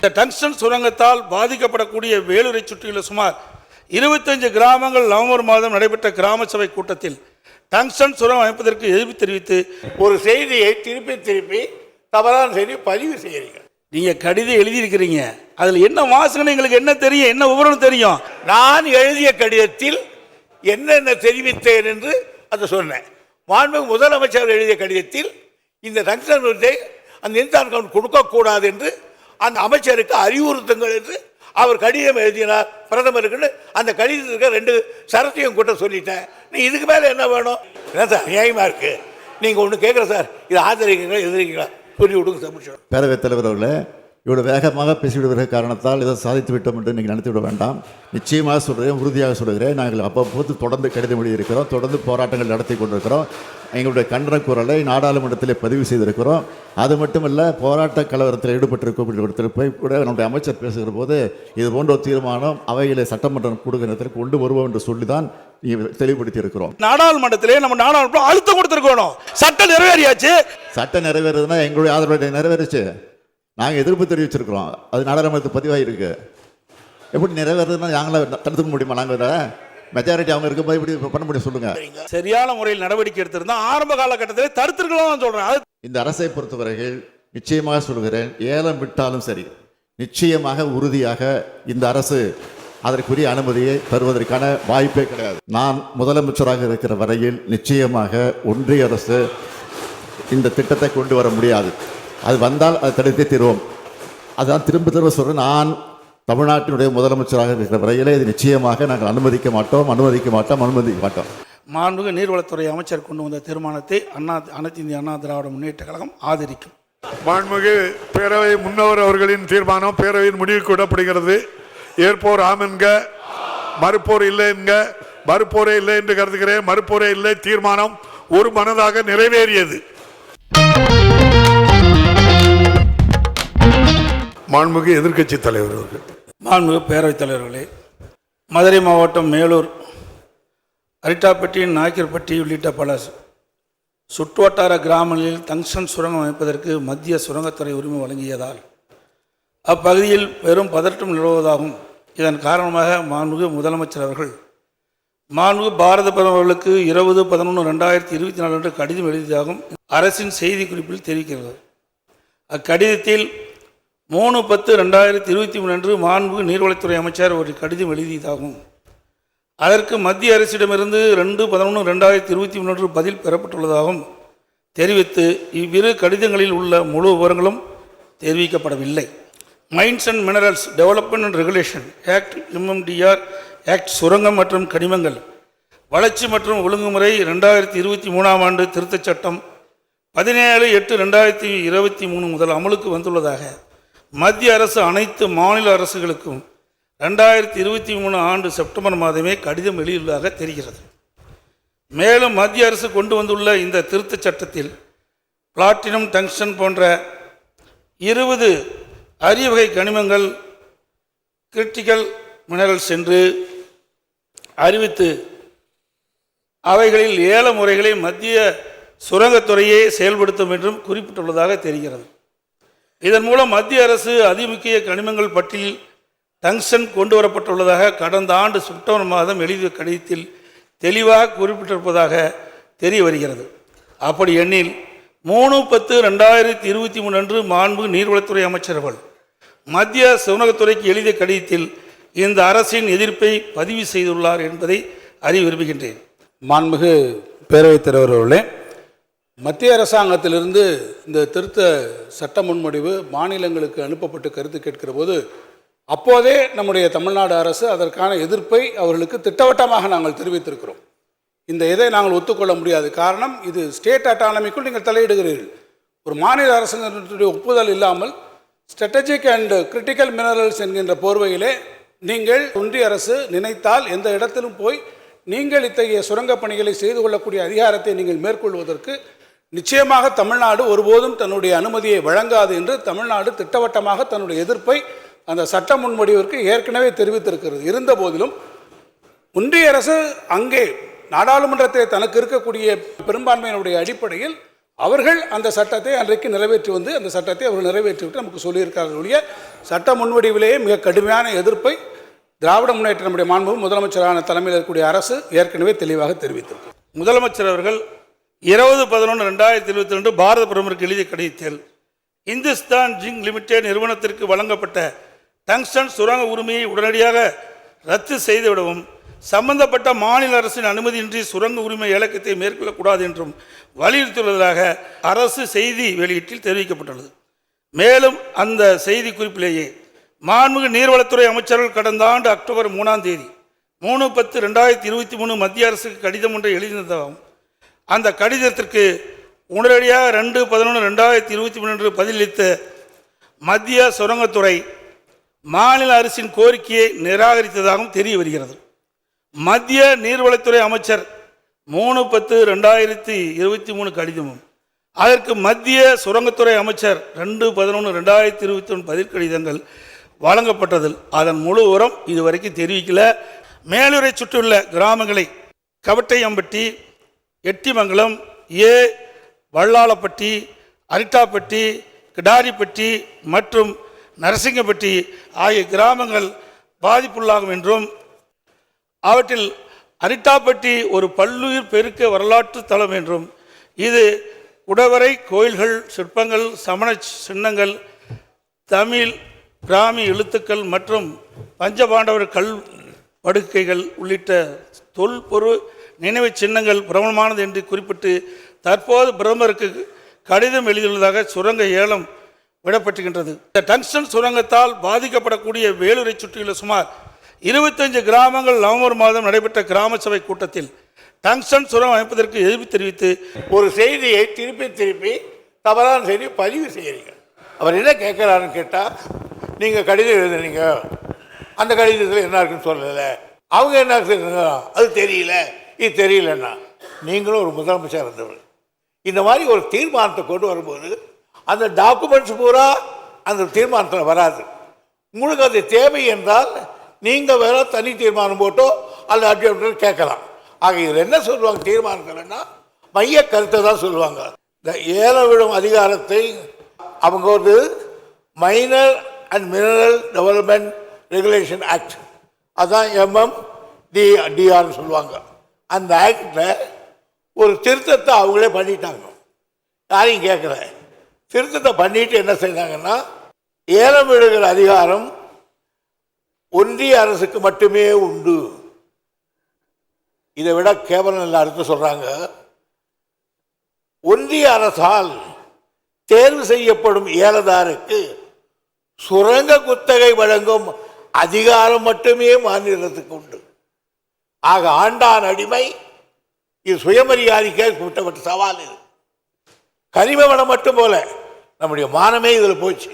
இந்த டங்ஸ்டன் சுரங்கத்தால் பாதிக்கப்படக்கூடிய வேலூரை சுற்றியுள்ள சுமார் இருபத்தஞ்சு கிராமங்கள் நவம்பர் மாதம் நடைபெற்ற கிராம சபை கூட்டத்தில் டங்ஸ்டன் சுரங்கம் அமைப்பதற்கு எதிர்ப்பு தெரிவித்து ஒரு செய்தியை திருப்பி திருப்பி தவறான செய்தி பதிவு செய்கிறீங்க நீங்கள் கடிதம் எழுதியிருக்கிறீங்க. அதில் என்ன வாசனை எங்களுக்கு என்ன தெரியும் என்ன விவரம் தெரியும்? நான் எழுதிய கடிதத்தில் என்னென்ன தெரிவித்தேன் என்று அதை சொன்னேன். மாண்பு முதலமைச்சர் எழுதிய கடிதத்தில் இந்த டங்ஸ்டன் அந்த இன்சான் கவுண்ட் கொடுக்கக்கூடாது என்று அந்த அமைச்சருக்கு அறிவுறுத்துங்கள் என்று அவர் கடிதம் எழுதினார். பிரதமருக்குன்னு அந்த கடிதத்துக்கு ரெண்டு சரத்தையும் கூட்ட சொல்லிட்டேன். நீ இதுக்கு மேலே என்ன வேணும்? என்ன சார் நியாயமாக இருக்குது நீங்கள் ஒன்று கேட்குற சார். இதை ஆதரிக்கிறீங்களா எதிர்க்கிறீங்களா சொல்லி விடுங்க சார் பேரவைத் தலைவர் அவர்களே இவ்வளோ வேகமாக பேசிவிடுகிற காரணத்தால் இதை சாதித்து விட்டோம் என்று நீங்கள் நினைத்து விட வேண்டாம். நிச்சயமாக சொல்கிறேன் உறுதியாக சொல்கிறேன். நாங்கள் அப்பப்போது தொடர்ந்து கடிதம் எழுதியிருக்கிறோம் தொடர்ந்து போராட்டங்கள் நடத்தி கொண்டிருக்கிறோம். எங்களுடைய கண்டன குரலை நாடாளுமன்றத்திலே பதிவு செய்திருக்கிறோம். அது மட்டுமல்ல போராட்ட கலவரத்தில் ஈடுபட்டிருக்கக்கூடிய போய் கூட நம்முடைய அமைச்சர் பேசுகிற போது இது போன்ற தீர்மானம் அவையிலே சட்டமன்றம் கொடுக்கிறதுக்கு கொண்டு வருவோம் என்று சொல்லி தான் தெளிவுபடுத்தி இருக்கிறோம் நாடாளுமன்றத்திலே நம்ம நாடாளுமன்றம் அழுத்தம் கொடுத்துருக்கணும். சட்டம் நிறைவேறியாச்சு. சட்டம் நிறைவேறதுன்னா எங்களுடைய ஆதரவு நிறைவேறுச்சு. நாங்கள் எதிர்ப்பு தெரிவிச்சிருக்கிறோம். அது நாடாளுமன்றத்தில் பதிவாகிருக்கு எப்படி நிறைவேறதுன்னா நாங்களே தடுத்துக்க முடியுமா நாங்கள் மெஜாரிட்டி அவங்க இருக்கும்போது இப்படி பண்ண முடியும் சொல்லுங்கள் சரியான முறையில் நடவடிக்கை எடுத்திருந்தா ஆரம்ப காலகட்டத்திலே தடுத்திருக்கலாம் சொல்றேன். இந்த அரசை பொறுத்தவரையில் நிச்சயமாக சொல்கிறேன் ஏலம் விட்டாலும் சரி நிச்சயமாக உறுதியாக இந்த அரசு அதற்குரிய அனுமதியை தருவதற்கான வாய்ப்பே கிடையாது. நான் முதலமைச்சராக இருக்கிற வரையில் நிச்சயமாக ஒன்றிய அரசு இந்த திட்டத்தை கொண்டு வர முடியாது. அது வந்தால் அதை தடுத்தே தருவோம். அதான் திரும்ப திரும்ப சொல்கிறேன் நான் தமிழ்நாட்டினுடைய முதலமைச்சராக இருக்கிற வரையிலே இது நிச்சயமாக நாங்கள் அனுமதிக்க மாட்டோம் அனுமதிக்க மாட்டோம் அனுமதிக்க மாட்டோம். மாண்புமிகு நீர்வளத்துறை அமைச்சர் கொண்டு வந்த தீர்மானத்தை அண்ணா அனைத்து இந்திய அண்ணா திராவிட முன்னேற்ற கழகம் ஆதரிக்கும். மாண்புமிகு பேரவை முன்னவர் அவர்களின் தீர்மானம் பேரவையின் முடிவுக்கு விடப்படுகிறது. ஏற்போர் ஆம் என்க மறுப்போர் இல்லை என்க மறுப்போரே இல்லை என்று கருதுகிறேன். மறுப்போரே இல்லை தீர்மானம் ஒரு மனதாக நிறைவேறியது. மாண்புமிகு எதிர்க்கட்சி தலைவர் அவர்கள். மாண்புமிகு பேரவைத் தலைவர்களே மதுரை மாவட்டம் மேலூர் அரிட்டாப்பட்டி நாய்க்கர்பட்டி உள்ளிட்ட பல சுற்றுவட்டார கிராமங்களில் தங்ஷன் சுரங்கம் அமைப்பதற்கு மத்திய சுரங்கத்துறை உரிமை வழங்கியதால் அப்பகுதியில் பெரும் பதற்றம் நிலவுவதாகும் இதன் காரணமாக மாண்புமிகு முதலமைச்சர் அவர்கள் மாண்புமிகு பாரத பிரதமர் அவர்களுக்கு இருபது பதினொன்று ரெண்டாயிரத்தி இருபத்தி நாலு அன்று கடிதம் எழுதியதாகவும் அரசின் செய்திக்குறிப்பில் தெரிவிக்கிறது. அக்கடிதத்தில் மூணு பத்து ரெண்டாயிரத்தி இருபத்தி மூணு அன்று மாண்பு நீர்வளத்துறை அமைச்சர் ஒரு கடிதம் எழுதியதாகும். அதற்கு மத்திய அரசிடமிருந்து ரெண்டு பதினொன்று ரெண்டாயிரத்தி இருபத்தி மூணு அன்று பதில் பெறப்பட்டுள்ளதாகவும் தெரிவித்து இவ்விரு கடிதங்களில் உள்ள முழு விவரங்களும் தெரிவிக்கப்படவில்லை. Mines and minerals development and regulation act MMDR act சுரங்கம் மற்றும் கனிமங்கள் வளர்ச்சி மற்றும் ஒழுங்குமுறை ரெண்டாயிரத்தி இருபத்தி மூணாம் ஆண்டு திருத்தச் சட்டம் பதினேழு எட்டு ரெண்டாயிரத்தி இருபத்தி மூணு முதல் அமலுக்கு வந்துள்ளதாக மத்திய அரசு அனைத்து மாநில அரசுகளுக்கும் ரெண்டாயிரத்தி இருபத்தி மூணு ஆண்டு செப்டம்பர் மாதமே கடிதம் வெளியுள்ளதாக தெரிகிறது. மேலும் மத்திய அரசு கொண்டு வந்துள்ள இந்த திருத்தச் சட்டத்தில் பிளாட்டினம் டங்ஷன் போன்ற இருபது அரிய வகை கனிமங்கள் கிரிட்டிக்கல் மினரல்ஸ் என்று அறிவித்து அவைகளில் ஏல முறைகளை மத்திய சுரங்கத்துறையே செயல்படுத்தும் என்றும் குறிப்பிட்டுள்ளதாக தெரிகிறது. இதன் மூலம் மத்திய அரசு அதிமுக்கிய கனிமங்கள் பட்டியல் டங்ஷன் கொண்டு வரப்பட்டுள்ளதாக கடந்த ஆண்டு செப்டம்பர் மாதம் எழுதிய கடிதத்தில் தெளிவாக குறிப்பிட்டிருப்பதாக தெரிய வருகிறது. அப்படி எண்ணில் மூணு பத்து ரெண்டாயிரத்தி இருபத்தி மூணு அன்று மாண்பு நீர்வளத்துறை அமைச்சர்கள் மத்திய சிவனகத்துறைக்கு எழுதிய கடிதத்தில் இந்த அரசின் எதிர்ப்பை பதிவு செய்துள்ளார் என்பதை அறிய விரும்புகின்றேன். மாண்புமிகு பேரவைத் தலைவர் அவர்களே மத்திய அரசாங்கத்திலிருந்து இந்த திருத்த சட்ட முன்வடிவு மாநிலங்களுக்கு அனுப்பப்பட்டு கருத்து கேட்கிற போது அப்போதே நம்முடைய தமிழ்நாடு அரசு அதற்கான எதிர்ப்பை அவர்களுக்கு திட்டவட்டமாக நாங்கள் தெரிவித்திருக்கிறோம். இந்த இதை நாங்கள் ஒத்துக்கொள்ள முடியாது. காரணம் இது ஸ்டேட் அட்டானமிக்குள் நீங்கள் தலையிடுகிறீர்கள். ஒரு மாநில அரசாங்கத்தினுடைய ஒப்புதல் இல்லாமல் ஸ்ட்ராட்டஜிக் அண்ட் கிரிட்டிக்கல் மினரல்ஸ் என்கின்ற போர்வையிலே நீங்கள் ஒன்றிய அரசு நினைத்தால் எந்த இடத்திலும் போய் நீங்கள் இத்தகைய சுரங்கப் பணிகளை செய்து கொள்ளக்கூடிய அதிகாரத்தை நீங்கள் மேற்கொள்வதற்கு நிச்சயமாக தமிழ்நாடு ஒருபோதும் தன்னுடைய அனுமதியை வழங்காது என்று தமிழ்நாடு திட்டவட்டமாக தன்னுடைய எதிர்ப்பை அந்த சட்ட முன்வடிவிற்கு ஏற்கனவே தெரிவித்திருக்கிறது. இருந்த போதிலும் ஒன்றிய அரசு அங்கே நாடாளுமன்றத்தில் தனக்கு இருக்கக்கூடிய பெரும்பான்மையினுடைய அடிப்படையில் அவர்கள் அந்த சட்டத்தை அன்றைக்கு நிறைவேற்றி வந்து அந்த சட்டத்தை அவர்கள் நிறைவேற்றிவிட்டு நமக்கு சொல்லியிருக்கார்கள் ஒழிய சட்ட முன்வடிவிலேயே மிக கடுமையான எதிர்ப்பை திராவிட முன்னேற்ற நம்முடைய மாண்பு முதலமைச்சரான தலைமையில் இருக்கக்கூடிய அரசு ஏற்கனவே தெளிவாக தெரிவித்திருக்கு முதலமைச்சர் அவர்கள் இருபது பதினொன்று ரெண்டாயிரத்தி இருபத்தி ரெண்டு பாரத பிரதமருக்கு எழுதிய கடிதத்தில் இந்துஸ்தான் ஜிங் லிமிடெட் நிறுவனத்திற்கு வழங்கப்பட்ட டங்ஸ்டன் சுரங்க உரிமையை உடனடியாக ரத்து செய்துவிடவும் சம்பந்தப்பட்ட மாநில அரசின் அனுமதியின்றி சுரங்க உரிமை இலக்கத்தை மேற்கொள்ளக்கூடாது என்றும் வலியுறுத்தியுள்ளதாக அரசு செய்தி வெளியீட்டில் தெரிவிக்கப்பட்டுள்ளது. மேலும் அந்த செய்தி குறிப்பிலேயே மாண்புமிகு நீர்வளத்துறை அமைச்சர்கள் கடந்த ஆண்டு அக்டோபர் மூணாம் தேதி மூணு பத்து ரெண்டாயிரத்தி இருபத்தி மூணு மத்திய அரசுக்கு கடிதம் ஒன்றை எழுதியிருந்ததாகவும் அந்த கடிதத்திற்கு உடனடியாக ரெண்டு பதினொன்று ரெண்டாயிரத்தி இருபத்தி மூணு என்று பதிலளித்த மத்திய சுரங்கத்துறை மாநில அரசின் கோரிக்கையை நிராகரித்ததாகவும் தெரிய வருகிறது. மத்திய நீர்வளத்துறை அமைச்சர் மூணு பத்து ரெண்டாயிரத்தி இருபத்தி மூணு கடிதமும் அதற்கு மத்திய சுரங்கத்துறை அமைச்சர் ரெண்டு பதினொன்று ரெண்டாயிரத்தி இருபத்தி ஒன்று பதில் கடிதங்கள் வழங்கப்பட்டதில் அதன் முழு உரம் இதுவரைக்கும் தெரிவிக்கல. மேலூரை சுற்றியுள்ள கிராமங்களை கவட்டையம்பட்டி எட்டிமங்கலம் ஏ. வல்லாளப்பட்டி அரிட்டாப்பட்டி கிடாரிப்பட்டி மற்றும் நரசிங்கப்பட்டி ஆகிய கிராமங்கள் பாதிப்புள்ளாகும் என்றும் அவற்றில் அரிட்டாப்பட்டி ஒரு பல்லுயிர் பெருக்க வரலாற்று தலம் என்றும் இது உடவரை கோயில்கள் சிற்பங்கள் சமண சின்னங்கள் தமிழ் பிராமி எழுத்துக்கள் மற்றும் பஞ்சபாண்டவர் கல் படுக்கைகள் உள்ளிட்ட தொல்பொருள் நினைவுச் சின்னங்கள் பிரபலமானது என்று குறிப்பிட்டு தற்போது பிரதமருக்கு கடிதம் எழுதியுள்ளதாக சுரங்க ஏலம் விடப்பட்டுகின்றது இந்த டங்ஸ்டன் சுரங்கத்தால் பாதிக்கப்படக்கூடிய வேலூரை சுற்றியுள்ள சுமார் இருபத்தஞ்சு கிராமங்கள் நவம்பர் மாதம் நடைபெற்ற கிராம சபை கூட்டத்தில் டங்ஸ்டன் சுரங்கம் அமைப்பதற்கு எதிர்ப்பு தெரிவித்து ஒரு செய்தியை திருப்பி திருப்பி தவறான செய்தி பதிவு செய்கிறீங்க அவர் என்ன கேட்குறாருன்னு கேட்டால் நீங்கள் கடிதம் எழுதுனீங்க அந்த கடிதத்தில் என்ன இருக்குன்னு சொல்லலை. அவங்க என்ன சொல்றாங்க அது தெரியல. இது தெரியலன்னா நீங்களும் ஒரு முதலமைச்சர் இருந்தவர். இந்த மாதிரி ஒரு தீர்மானத்தை கொண்டு வரும்போது அந்த டாக்குமெண்ட்ஸ் பூரா அந்த தீர்மானத்தில் வராது. உங்களுக்கு அது தேவை என்றால் நீங்கள் வேற தனி தீர்மானம் போட்டோ அல்லது அட்ஜெக்ட் கேட்கலாம். ஆக இதில் என்ன சொல்லுவாங்க தீர்மானத்தில்னா மைய கருத்தை தான் சொல்லுவாங்க. இந்த ஏல விடும் அதிகாரத்தை அவங்க வந்து minor and mineral development regulation act அதுதான் எம்எம் டி டிஆர்னு சொல்லுவாங்க. அந்த ஆக்டில் ஒரு திருத்தத்தை அவங்களே பண்ணிட்டாங்க. யாரையும் கேட்கல திருத்தத்தை பண்ணிட்டு என்ன செய்தாங்கன்னா ஏலம் விடுகிற அதிகாரம் ஒன்றிய அரசுக்கு மட்டுமே உண்டு. இதை விட கேவலம் இல்லை அடுத்து சொல்கிறாங்க ஒன்றிய அரசால் தேர்வு செய்யப்படும் ஏலதாருக்கு சுரங்க குத்தகை வழங்கும் அதிகாரம் மட்டுமே மாநிலத்துக்கு உண்டு. ஆக ஆண்டான் அடிமை. இது சுயமரியாதைக்கே கூட்டப்பட்ட சவால் இது. கனிம வளம் மட்டும் போல. நம்முடைய மானமே இதில் போச்சு.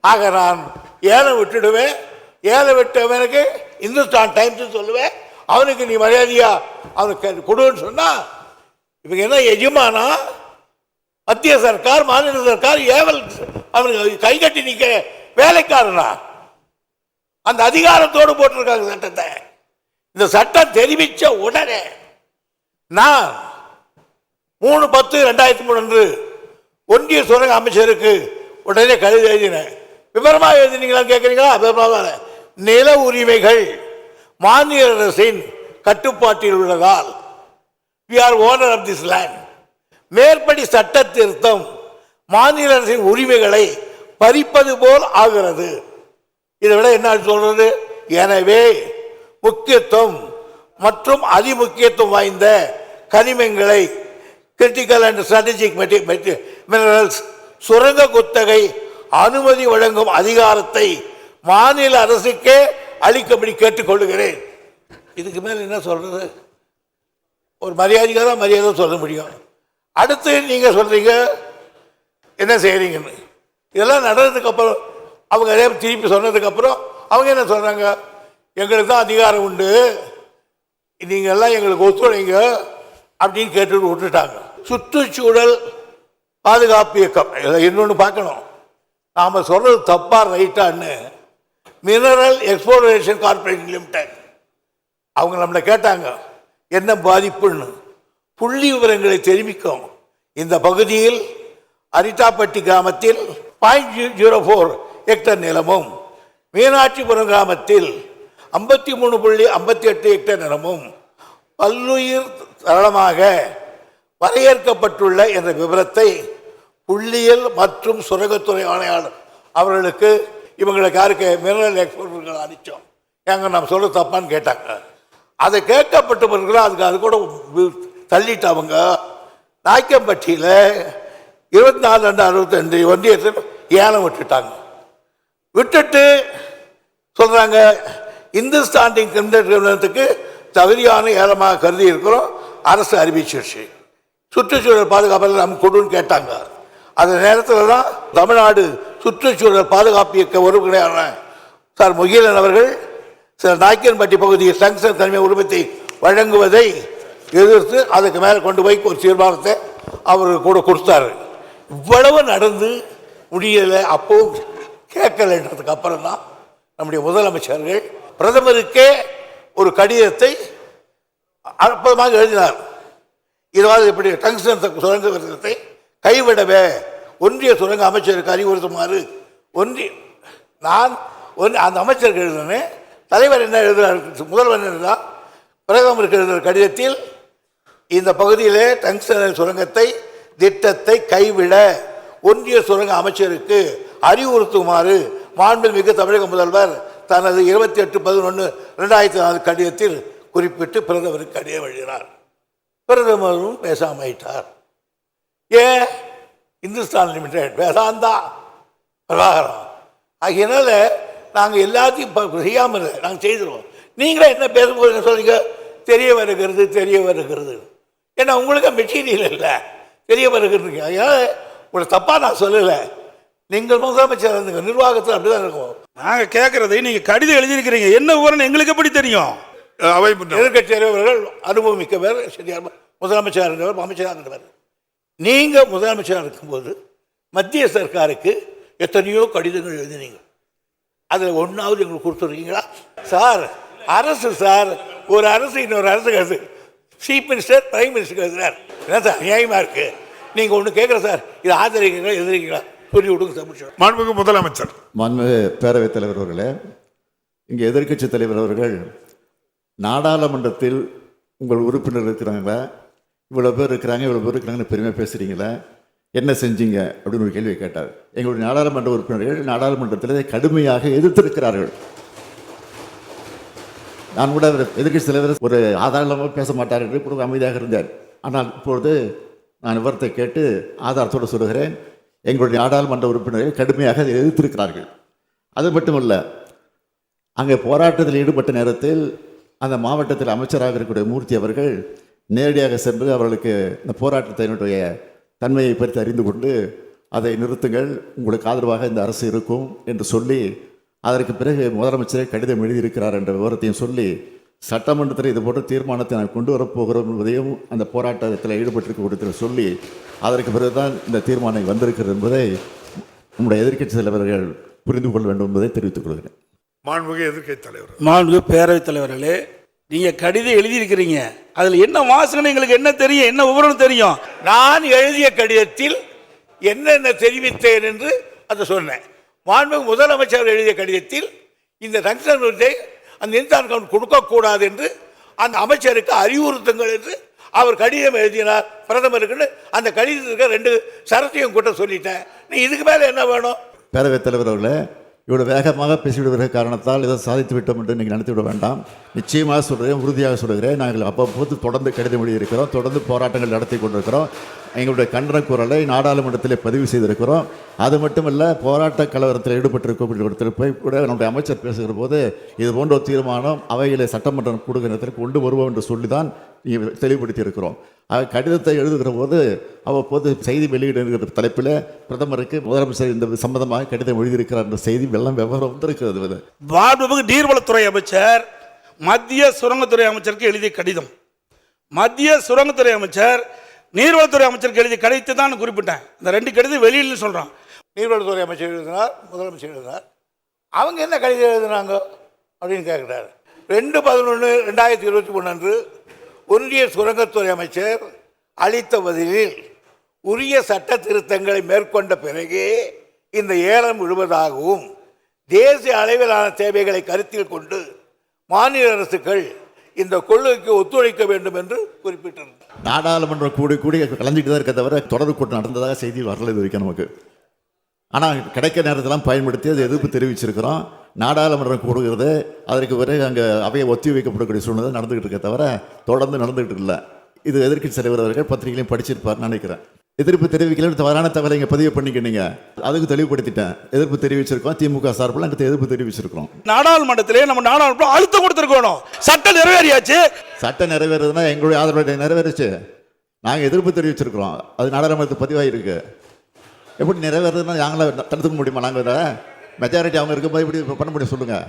ஆக நான் ஏலம் விட்டுடுவேன். ஏலம் விட்டவனுக்கு இந்துஸ்தான் டைம்ஸ் சொல்லுவேன். அவனுக்கு நீ மரியாதையா அவனுக்கு கொடுன்னு சொன்னா இவங்க என்ன எஜமானா? மத்திய சர்க்கார் மாநில சர்க்கார் ஏவல் அவனுக்கு கை கட்டி நிற்க வேலைக்காரனா? அந்த அதிகாரத்தோடு போட்டிருக்காங்க சட்டத்தை. இந்த சட்டம் தெரிவித்த உடனே நான் மூணு பத்து ரெண்டாயிரத்தி மூணு அன்று ஒன்றிய சுரங்க அமைச்சருக்கு உடனே கடிதம் எழுதினேன். விவரமாக எழுதினீங்களா கேட்குறீங்களா விவரமாக நில உரிமைகள் மாநில அரசின் கட்டுப்பாட்டில் உள்ளதால் we are owner of this land மேற்படி சட்ட திருத்தம் மாநில அரசின் உரிமைகளை பறிப்பது போல் ஆகிறது. இதை விட என்ன சொல்றது? எனவே முக்கியத்துவம் மற்றும் அதிமுக்கியத்துவம் வாய்ந்த கனிமங்களை கிரிட்டிக்கல் அண்ட் ஸ்ட்ராட்டஜிக் மினரல்ஸ் சுரங்க குத்தகை அனுமதி வழங்கும் அதிகாரத்தை மாநில அரசுக்கே அளிக்கும்படி கேட்டுக்கொள்கிறேன் இதுக்கு மேல் என்ன சொல்கிறது ஒரு மரியாதைக்காக தான் மரியாதை சொல்ல முடியும். அடுத்து நீங்கள் சொல்கிறீங்க என்ன செய்கிறீங்கன்னு இதெல்லாம் நடந்ததுக்கப்புறம் அவங்க அதே திருப்பி சொன்னதுக்கப்புறம் அவங்க என்ன சொல்கிறாங்க எங்களுக்கு தான் அதிகாரம் உண்டு. நீங்கள் எல்லாம் எங்களுக்கு ஒத்துழைங்க அப்படின்னு கேட்டுட்டு விட்டுட்டாங்க. சுற்றுச்சூழல் பாதுகாப்பு இயக்கம். இதில் இன்னொன்று பார்க்கணும். நாம் சொல்கிறது தப்பாக ரைட்டான்னு. மினரல் எக்ஸ்ப்ளோரேஷன் கார்பரேஷன் லிமிடெட் அவங்க நம்மளை கேட்டாங்க என்ன பாதிப்புன்னு? புள்ளி விவரங்களை தெரிவிக்கும். இந்த பகுதியில் அரிட்டாப்பட்டி கிராமத்தில் பாயிண்ட் ஜீரோ ஃபோர் ஹெக்டர் நிலமும் மீனாட்சிபுரம் கிராமத்தில் ஐம்பத்தி மூணு புள்ளி ஐம்பத்தி எட்டு ஹெக்டர் நிலமும் பல்லுயிர் தளமாக வரையறுக்கப்பட்டுள்ள என்ற விவரத்தை புள்ளியியல் மற்றும் சுரங்கத்துறை ஆணையாளர் அவர்களுக்கு இவங்களுக்கு யாருக்கு மினரல் எக்ஸ்போர்ட்கள் அனுப்பிச்சோம். ஏங்க நம்ம சொல்ல தப்பான்னு கேட்டாங்க. அதை கேட்கப்பட்ட பிறகு அதுக்கு அது கூட தள்ளிட்டவங்க தள்ளிட்டு அவங்க நாய்க்கம்பட்டியில் இருபத்தி நாலு ரெண்டு அறுபத்தஞ்சு ஒன்றியத்தில் ஏலம் விட்டுட்டாங்க. விட்டுட்டு சொல்கிறாங்க இந்துஸ்தாண்டிங் கிரிமினல் நிறுவனத்துக்கு தகுதியான ஏலமாக கருதி இருக்கிறோம் அரசு அறிவிச்சிருச்சு சுற்றுச்சூழல் பாதுகாப்பில் நம்ம கொடுன்னு கேட்டாங்க. அந்த நேரத்தில் தான் தமிழ்நாடு சுற்றுச்சூழல் பாதுகாப்பு இயக்க உறுப்பினரான சார் முகிலன் அவர்கள் சில நாய்க்கன்பட்டி பகுதியில் டங்ஸ்டன் தனிமை உரிமத்தை வழங்குவதை எதிர்த்து அதுக்கு மேலே கொண்டு போய் ஒரு தீர்மானத்தை அவர் கூட கொடுத்தாரு. இவ்வளவு நடந்து முடியலை அப்பவும் கேட்கலைன்றதுக்கு அப்புறம் தான் நம்முடைய முதலமைச்சர்கள் பிரதமருக்கே ஒரு கடிதத்தை அற்புதமாக எழுதினார். இதாவது இப்படி டங்ஸ்டன் சுரங்க விருதத்தை கைவிடவே ஒன்றிய சுரங்க அமைச்சருக்கு அறிவுறுத்துமாறு ஒன்றிய நான் ஒன் அந்த அமைச்சருக்கு எழுதினேன் தலைவர் என்ன எழுதுகிறார் முதல்வர் என்ன பிரதமருக்கு எழுதுகிற கடிதத்தில் இந்த பகுதியிலே டங்ஸ்டன் சுரங்கத்தை திட்டத்தை கைவிட ஒன்றிய சுரங்க அமைச்சருக்கு அறிவுறுத்துமாறு மாண்புமிகு தமிழக முதல்வர் தனது இருபத்தி எட்டு பதினொன்று ரெண்டாயிரத்தி நாலு கடிதத்தில் குறிப்பிட்டு பிரதமருக்கு கடிதம் எழுதினார். பிரதமரும் பேசாம ஆயிட்டார். ஏன் இந்துஸ்தான் லிமிடெட் வேதாந்தா பிரபாகரம் ஆகையினால நாங்கள் எல்லாத்தையும் இப்போ செய்யாமல் இல்லை நாங்கள் செய்திருவோம். நீங்களே என்ன பேச போறீங்க சொல்றீங்க? தெரிய வருகிறது தெரிய வருகிறது. ஏன்னா உங்களுக்கு மெட்டீரியல் இல்லை. தெரிய வருகிறது அதனால உங்களை தப்பாக நான் சொல்லலை. நீங்கள் முதலமைச்சர் இருந்துங்க நிர்வாகத்தில் அப்படி தான் இருக்கும். நாங்க கேட்கறதை நீங்க கடிதம் எழுதியிருக்கிறீங்க. என்ன விவரம் எங்களுக்கு எப்படி தெரியும்? அவை எதிர்கட்சி தலைவர்கள் அனுபவமிக்கவர் சரியான முதலமைச்சராக இருந்தவர் அமைச்சராக இருந்தவர். நீங்கள் முதலமைச்சராக இருக்கும்போது மத்திய சர்க்காருக்கு எத்தனையோ கடிதங்கள் எழுதினீங்க. அதில் ஒன்றாவது எங்களுக்கு கொடுத்துருக்கீங்களா? சார் அரசு சார் ஒரு அரசு இன்னொரு அரசுக்கு எழுது சீஃப் மினிஸ்டர் பிரைம் மினிஸ்டருக்கு எழுதுறார் என்ன சார் நியாயமாக இருக்குது நீங்கள் ஒன்று கேட்குற சார் இது ஆதரிக்கிறீங்களா எதிர்க்கிறீங்களா? சொல்லி விடுங்க மாண்புமிகு முதலமைச்சர். மாண்புமிகு பேரவைத் தலைவர் அவர்களே இங்கே எதிர்க்கட்சி தலைவர் அவர்கள் நாடாளுமன்றத்தில் உங்கள் உறுப்பினர் இருக்கிறாங்களா? இவ்வளோ பேர் இருக்கிறாங்க இவ்வளோ பேர் இருக்கிறாங்கன்னு பெருமையாக பேசுகிறீங்களா என்ன செஞ்சீங்க? அப்படின்னு ஒரு கேள்வி கேட்டார். எங்களுடைய நாடாளுமன்ற உறுப்பினர்கள் நாடாளுமன்றத்தில் கடுமையாக எதிர்த்திருக்கிறார்கள். நான் கூட அவர் எதிர்க்கட்சி தலைவர் ஒரு ஆதாரமாக பேச மாட்டார் என்று அமைதியாக இருந்தார். ஆனால் இப்பொழுது நான் விவரத்தை கேட்டு ஆதாரத்தோடு சொல்கிறேன் எங்களுடைய நாடாளுமன்ற உறுப்பினர்கள் கடுமையாக எதிர்த்திருக்கிறார்கள். அது மட்டுமல்ல அங்கே போராட்டத்தில் ஈடுபட்ட நேரத்தில் அந்த மாவட்டத்தில் அமைச்சராக இருக்கக்கூடிய மூர்த்தி அவர்கள் நேரடியாக சென்று அவர்களுக்கு இந்த போராட்டத்தினுடைய தன்மையை பற்றி அறிந்து கொண்டு அதை நிறுத்துங்கள் உங்களுக்கு ஆதரவாக இந்த அரசு இருக்கும் என்று சொல்லி அதற்கு பிறகு முதலமைச்சரே கடிதம் எழுதியிருக்கிறார் என்ற விவரத்தையும் சொல்லி சட்டமன்றத்தில் இது போன்ற தீர்மானத்தை நான் கொண்டு வரப்போகிறோம் என்பதையும் அந்த போராட்டத்தில் ஈடுபட்டிருக்கக்கூடிய சொல்லி அதற்கு பிறகுதான் இந்த தீர்மானம் வந்திருக்கிறது என்பதை நம்முடைய எதிர்க்கட்சி தலைவர்கள் புரிந்து கொள்ள வேண்டும் என்பதை தெரிவித்துக் கொள்கிறேன். மாண்புமிகு எதிர்க்கட்சி தலைவர். மாண்பு பேரவைத் தலைவர்களே நீங்க கடிதம் எழுதியிருக்கிறீங்க. அதுல என்ன வாசனை எங்களுக்கு என்ன தெரியும் என்ன விவரம் தெரியும்? நான் எழுதிய கடிதத்தில் என்னென்ன தெரிவித்தேன் என்று அதை சொன்னேன். மாண்புமிகு முதலமைச்சர் எழுதிய கடிதத்தில் இந்த விருதை அந்த இன்சான் கவுண்ட் கொடுக்கக்கூடாது என்று அந்த அமைச்சருக்கு அறிவுறுத்துங்கள் என்று அவர் கடிதம் எழுதினார். பிரதமருக்குன்னு அந்த கடிதத்துக்கு ரெண்டு சரத்தையும் கூட்ட சொல்லிட்டேன். நீ இதுக்கு மேலே என்ன வேணும்? பேரவைத் தலைவர் அவர்களே இவ்வளோ வேகமாக பேசிவிடுகிற காரணத்தால் இதை சாதித்து விட்டோம் என்று நீங்கள் நினைத்து விட வேண்டாம். நிச்சயமாக சொல்கிறேன் உறுதியாக சொல்கிறேன் நாங்கள் அவ்வப்போது தொடர்ந்து கடிதம் எழுதியிருக்கிறோம் தொடர்ந்து போராட்டங்கள் நடத்தி கொண்டிருக்கிறோம். எங்களுடைய கண்டன குரலை நாடாளுமன்றத்தில் பதிவு செய்திருக்கிறோம். அது மட்டுமல்ல போராட்ட கலவரத்தில் ஈடுபட்டிருக்கக்கூடிய போய் கூட நம்முடைய அமைச்சர் பேசுகிற போது இது போன்ற தீர்மானம் அவையிலே சட்டமன்றம் கொடுக்கிற கொண்டு வருவோம் என்று சொல்லி தான் தெளிவுபடுத்தி இருக்கிறோம் கடிதத்தை எழுதுகிற போது அவ்வப்போது செய்தி வெளியிடுகிற தலைப்பில் பிரதமருக்கு முதலமைச்சர் இந்த சம்பந்தமாக கடிதம் எழுதியிருக்கிறார் என்ற செய்தி வெள்ளம் விவரம் வந்திருக்கிறது. மாண்புமிகு நீர்வளத்துறை அமைச்சர் மத்திய சுரங்கத்துறை அமைச்சருக்கு எழுதிய கடிதம். மத்திய சுரங்கத்துறை அமைச்சர் நீர்வளத்துறை அமைச்சருக்கு எழுதிய கடிதத்தை தான் நான் குறிப்பிட்டேன். இந்த ரெண்டு கடிதம் வெளியில் சொல்றான். நீர்வளத்துறை அமைச்சர் எழுதினார் முதலமைச்சர் எழுதினார். அவங்க என்ன கடிதம் எழுதினாங்க அப்படின்னு கேட்குறாரு. ரெண்டு பதினொன்று ரெண்டாயிரத்தி இருபத்தி மூணு அன்று ஒன்றிய சுரங்கத்துறை அமைச்சர் அளித்த பதிலில் உரிய சட்ட திருத்தங்களை மேற்கொண்ட பிறகே இந்த ஏலம் விழுவதாகவும் தேசிய அளவிலான தேவைகளை கருத்தில் கொண்டு மாநில அரசுகள் இந்த கொள்கைக்கு ஒத்துழைக்க வேண்டும் என்று குறிப்பிட்டிருந்தார். நாடாளுமன்றம் கூடி கூடி கலந்துட்டு தான் இருக்க தவிர தொடர்பு கூட்டம் நடந்ததாக செய்தி வரல இது வரைக்கும் நமக்கு. ஆனால் கிடைக்க நேரத்தெல்லாம் பயன்படுத்தி அது எதிர்ப்பு தெரிவிச்சிருக்கிறோம். நாடாளுமன்றம் கூடுகிறது அதற்கு பிறகு அங்கே அவையை ஒத்தி வைக்கப்படக்கூடிய சூழ்நிலை நடந்துகிட்டு இருக்க தவிர தொடர்ந்து நடந்துகிட்டு இல்லை. இது எதிர்க்கட்சி தலைவர் அவர்கள் பத்திரிகையிலையும் படிச்சிருப்பார்னு நினைக்கிறேன். எதிர்ப்பு தெரிவிக்கல தவறான தகவலை இங்கே பதிவு பண்ணிக்கினீங்க அதுக்கு தெளிவுபடுத்திட்டேன். எதிர்ப்பு தெரிவிச்சிருக்கோம் திமுக சார்பில் அங்கே எதிர்ப்பு தெரிவிச்சிருக்கிறோம். நாடாளுமன்றத்திலே நம்ம நாடாளுமன்றம் அழுத்தம் கொடுத்துருக்கணும். சட்டம் நிறைவேறியாச்சு. சட்டம் நிறைவேறதுன்னா எங்களுடைய ஆதரவு நிறைவேறுச்சு. நாங்கள் எதிர்ப்பு தெரிவிச்சிருக்கிறோம். அது நாடாளுமன்றத்துக்கு பதிவாயிருக்கு. எப்படி நிறைவேறதுன்னா நாங்கள தடுத்துக்க முடியுமா? நாங்கள் இதை மெஜாரிட்டி அவங்க இருக்கும்போது எப்படி பண்ண முடியும் சொல்லுங்கள்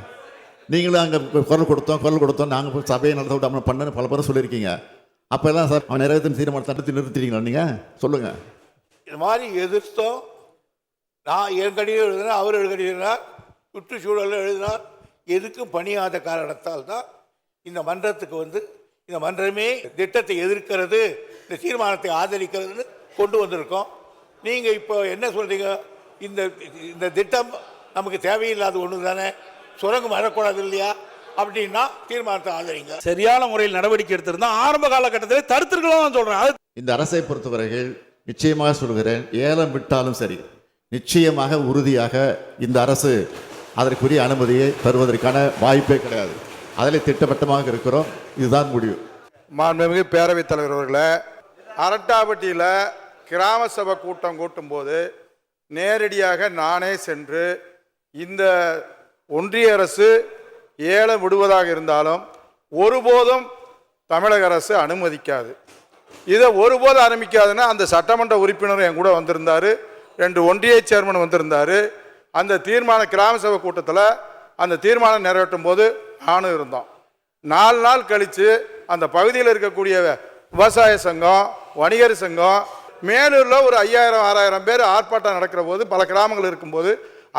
நீங்களும் அங்கே குரல் கொடுத்தோம் குரல் கொடுத்தோம். நாங்கள் போய் சபையை நடத்த விடாமல் பண்ணு பல பேரும் சொல்லியிருக்கீங்க. அப்போ எல்லாம் சார் அவன் நிறைவேற்றும் தீர்மானம் தடுத்து நிறுத்திட்டீங்களா நீங்கள் சொல்லுங்கள் இது மாதிரி எதிர்த்தோம். நான் ஏற்கனவே எழுதினேன் அவர் எழுதினார். சுற்றுச்சூழல் எழுதினார். எதுக்கும் பணியாத காரணத்தால் தான் இந்த மன்றத்துக்கு வந்து இந்த மன்றமே திட்டத்தை எதிர்க்கிறது இந்த தீர்மானத்தை ஆதரிக்கிறதுன்னு கொண்டு வந்திருக்கோம். நீங்கள் இப்போ என்ன சொல்றீங்க? இந்த இந்த திட்டம் நமக்கு தேவையில்லாத ஒன்று தானே சுரங்கம் வரக்கூடாது இல்லையா? அப்படின்னா தீர்மானத்தை ஆதரிங்க. சரியான முறையில் நடவடிக்கை எடுத்திருந்தா ஆரம்ப காலகட்டத்திலே தடுத்திருக்கலாம் அது இந்த அரசை பொறுத்தவரைகள் நிச்சயமாக சொல்கிறேன் ஏலம் விட்டாலும் சரி நிச்சயமாக உறுதியாக இந்த அரசு அதற்குரிய அனுமதியை தருவதற்கான வாய்ப்பே கிடையாது. அதில் திட்டவட்டமாக இருக்கிறோம் இதுதான் முடிவு. மாண்புமிகு பேரவைத் தலைவர் அவர்களே அரட்டாப்பட்டியில் கிராம சபை கூட்டம் கூட்டும்போது நேரடியாக நானே சென்று இந்த ஒன்றிய அரசு ஏலம் விடுவதாக இருந்தாலும் ஒருபோதும் தமிழக அரசு அனுமதிக்காது. இதை ஒருபோதும் ஆரம்பிக்காதுன்னா அந்த சட்டமன்ற உறுப்பினர் என் கூட வந்திருந்தார் ரெண்டு ஒன்றிய சேர்மன் வந்திருந்தார். அந்த தீர்மான கிராம சபை கூட்டத்தில் அந்த தீர்மானம் நிறைவேற்றும் போது நானும் இருந்தோம். நாலு நாள் கழித்து அந்த பகுதியில் இருக்கக்கூடிய விவசாய சங்கம் வணிகர் சங்கம் மேலூரில் ஒரு ஐயாயிரம் ஆறாயிரம் பேர் ஆர்ப்பாட்டம் நடக்கிற போது பல கிராமங்கள் இருக்கும்போது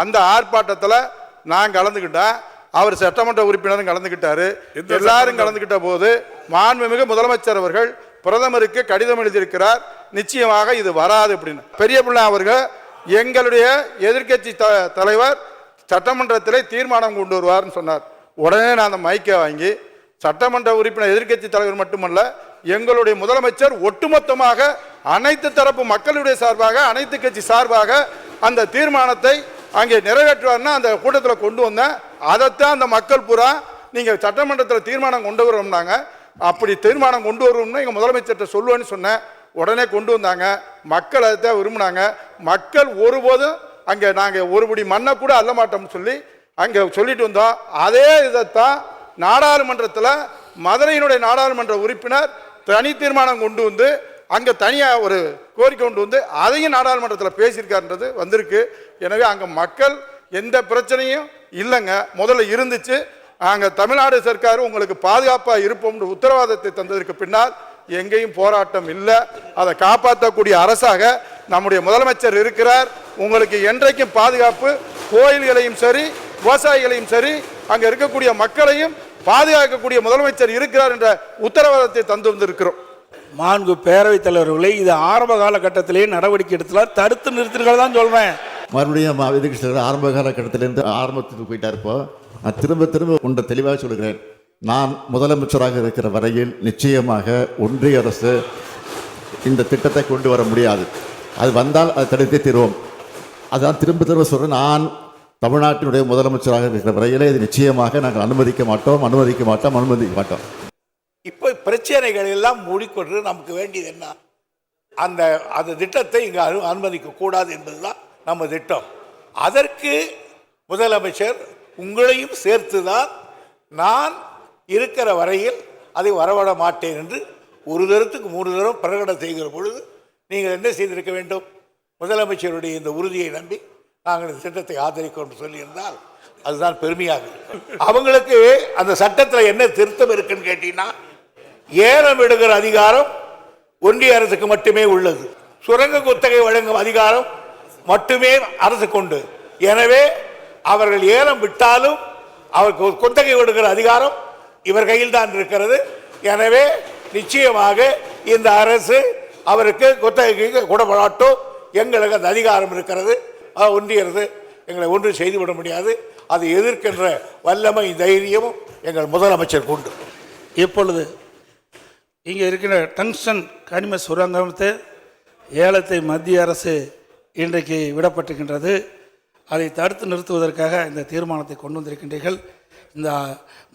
அந்த ஆர்ப்பாட்டத்தில் நான் கலந்துக்கிட்டேன் அவர் சட்டமன்ற உறுப்பினரும் கலந்துக்கிட்டாரு. எல்லாரும் கலந்துக்கிட்ட போது மாண்புமிகு முதலமைச்சர் அவர்கள் பிரதமருக்கு கடிதம் எழுதியிருக்கிறார் நிச்சயமாக இது வராது அப்படின்னு. பெரிய பிள்ளை அவர்கள் எங்களுடைய எதிர்க்கட்சி த தலைவர் சட்டமன்றத்திலே தீர்மானம் கொண்டு வருவார்னு சொன்னார். உடனே நான் அந்த மைக்கை வாங்கி சட்டமன்ற உறுப்பினர் எதிர்க்கட்சி தலைவர் மட்டுமல்ல எங்களுடைய முதலமைச்சர் ஒட்டுமொத்தமாக அனைத்து தரப்பு மக்களுடைய சார்பாக அனைத்து கட்சி சார்பாக அந்த தீர்மானத்தை அங்கே நிறைவேற்றுவார்னா அந்த கூட்டத்தில் கொண்டு வந்தேன். அதைத்தான் அந்த மக்கள் பூரா நீங்கள் சட்டமன்றத்தில் தீர்மானம் கொண்டு வரோம்னாங்க. அப்படி தீர்மானம் கொண்டு வருவோம்னா எங்கள் முதலமைச்சர்கிட்ட சொல்லுவேன்னு சொன்னேன். உடனே கொண்டு வந்தாங்க. மக்கள் அதைத்தான் விரும்பினாங்க. மக்கள் ஒருபோதும் அங்கே நாங்கள் ஒருபடி மண்ணை கூட அள்ள மாட்டோம்னு சொல்லி அங்கே சொல்லிட்டு வந்தோம். அதே இதைத்தான் நாடாளுமன்றத்தில் மதுரையினுடைய நாடாளுமன்ற உறுப்பினர் தனி தீர்மானம் கொண்டு வந்து அங்கே தனியாக ஒரு கோரிக்கை கொண்டு வந்து அதையும் நாடாளுமன்றத்தில் பேசியிருக்காருன்றது வந்திருக்கு. எனவே அங்கே மக்கள் எந்த பிரச்சனையும் இல்லைங்க. முதல்ல இருந்துச்சு நாங்கள் தமிழ்நாடு சர்க்கார் உங்களுக்கு பாதுகாப்பாக இருப்போம்னு உத்தரவாதத்தை தந்ததற்கு பின்னால் எங்கேயும் போராட்டம் இல்லை. அதை காப்பாற்றக்கூடிய அரசாக நம்முடைய முதலமைச்சர் இருக்கிறார். உங்களுக்கு என்றைக்கும் பாதுகாப்பு கோயில்களையும் சரி விவசாயிகளையும் சரி அங்கே இருக்கக்கூடிய மக்களையும் பாதுகாக்கக்கூடிய முதலமைச்சர் இருக்கிறார் என்ற உத்தரவாதத்தை தந்து வந்திருக்கிறோம். மாண்பு பேரவைத் தலைவர்களை இது ஆரம்ப காலகட்டத்திலேயே நடவடிக்கை எடுத்தலாம் தடுத்து நிறுத்திருக்கள் தான் சொல்றேன் மறுபடியும் ம- ஆரம்ப காலகட்டத்திலேருந்து ஆரம்பத்துக்கு போயிட்டார் இப்போ. நான் திரும்ப திரும்ப ஒன்றை தெளிவாக சொல்கிறேன். நான் முதலமைச்சராக இருக்கிற வரையில் நிச்சயமாக ஒன்றிய அரசு இந்த திட்டத்தை கொண்டு வர முடியாது. அது வந்தால் அதை தடுத்தே தீர்வோம். அதான் திரும்ப திரும்ப சொல்கிறேன் நான் தமிழ்நாட்டினுடைய முதலமைச்சராக இருக்கிற வரையிலே இது நிச்சயமாக நாங்கள் அனுமதிக்க மாட்டோம் அனுமதிக்க மாட்டோம் அனுமதிக்க மாட்டோம். பிரச்சனைகள் எல்லாம் மூடிக்கொண்டு நமக்கு வேண்டியது என்ன? அந்த அந்த திட்டத்தை இங்கே அனு அனுமதிக்க கூடாது என்பதுதான் நம்ம திட்டம். அதற்கு முதலமைச்சர் உங்களையும் சேர்த்து தான் நான் இருக்கிற வரையில் அதை வரவிட மாட்டேன் என்று ஒரு தரத்துக்கு மூணு தரம் பிரகடனம் செய்கிற பொழுது நீங்கள் என்ன செய்திருக்க வேண்டும்? முதலமைச்சருடைய இந்த உறுதியை நம்பி நாங்கள் இந்த திட்டத்தை ஆதரிக்கிறோம் சொல்லியிருந்தால் அதுதான் பெருமையாக இருக்கும். அவங்களுக்கு அந்த சட்டத்தில் என்ன திருத்தம் இருக்குன்னு கேட்டீங்கன்னா ஏலம் விடுகிற அதிகாரம் ஒன்றிய அரசுக்கு மட்டுமே உள்ளது. சுரங்க குத்தகை வழங்கும் அதிகாரம் மட்டுமே அரசு கொண்டு எனவே அவர்கள் ஏலம் விட்டாலும் அவருக்கு குத்தகை விடுகிற அதிகாரம் இவர் கையில் தான் இருக்கிறது. எனவே நிச்சயமாக இந்த அரசு அவருக்கு குத்தகைக்கு கூடப்படாட்டும் எங்களுக்கு அந்த அதிகாரம் இருக்கிறது. ஒன்றிய அரசு எங்களை ஒன்றும் செய்துவிட முடியாது. அதை எதிர்க்கின்ற வல்லமை தைரியமும் எங்கள் முதலமைச்சர் உண்டு. இப்பொழுது இங்கே இருக்கிற டங்ஷன் கனிம சுரங்கத்தை ஏலத்தை மத்திய அரசு இன்றைக்கு விடப்பட்டிருக்கின்றது. அதை தடுத்து நிறுத்துவதற்காக இந்த தீர்மானத்தை கொண்டு வந்திருக்கின்றீர்கள். இந்த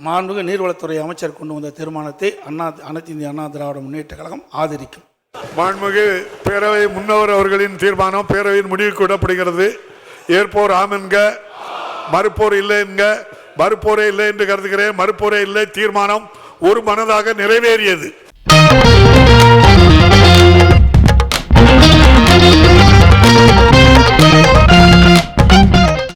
மாண்புமிகு நீர்வளத்துறை அமைச்சர் கொண்டு வந்த தீர்மானத்தை அண்ணா அனைத்து இந்திய அண்ணா திராவிட முன்னேற்ற கழகம் ஆதரிக்கும். மாண்புமிகு பேரவை முன்னவர் அவர்களின் தீர்மானம் பேரவையின் முடிவுக்கு விடப்படுகிறது. ஏற்போர் ஆம் என்க மறுப்போர் இல்லை என்க மறுப்போரே இல்லை என்று கருதுகிறேன். மறுப்போரே இல்லை தீர்மானம் ஒரு மனதாக நிறைவேறியது.